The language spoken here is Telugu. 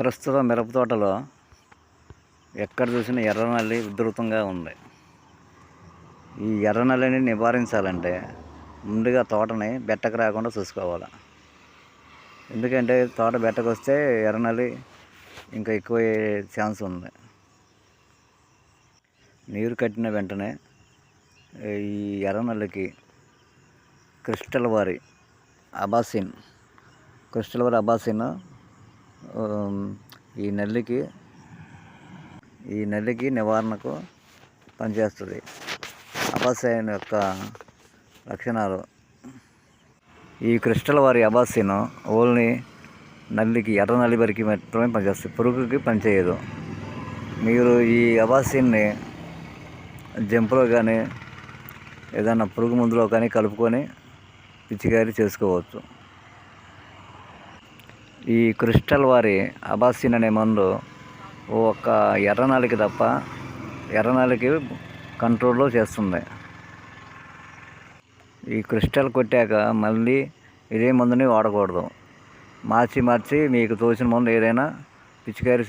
ప్రస్తుతం మిరప తోటలో ఎక్కడ చూసినా ఎర్రనల్లి ఉధృతంగా ఉంది. ఈ ఎర్రనల్లిని నివారించాలంటే ముందుగా తోటని బెట్టకు రాకుండా చూసుకోవాలి. ఎందుకంటే తోట బెట్టకు వస్తే ఎర్రనల్లి ఇంకా ఎక్కువ ఛాన్స్ ఉంది. నీరు కట్టిన వెంటనే ఈ ఎర్రనల్లికి క్రిస్టల్ వారి అబాసిన్ క్రిస్టల్ వారి అబాసిన్ ఈ నల్లికి ఈ నల్లికి నివారణకు పనిచేస్తుంది. అబాసిన్ యొక్క లక్షణాలు. ఈ క్రిస్టల్ వారి అబాసిన్ ఓన్లీ నల్లికి ఎర్ర నల్లి వరకు మాత్రమే పనిచేస్తుంది. పురుగుకి పనిచేయదు. మీరు ఈ అబాసిన్ని జంపులో కానీ ఏదైనా పురుగు మందులో కానీ కలుపుకొని పిచికారీ చేసుకోవచ్చు. ఈ క్రిస్టల్ వారి అబాసిన్ అనే మందు ఒక ఎర్రనాలికి తప్ప ఎర్రనాలికి కంట్రోల్లో చేస్తుంది. ఈ క్రిస్టల్ కొట్టాక మళ్ళీ ఇదే మందుని వాడకూడదు. మార్చి మార్చి మీకు తోచిన మందు ఏదైనా పిచికారీ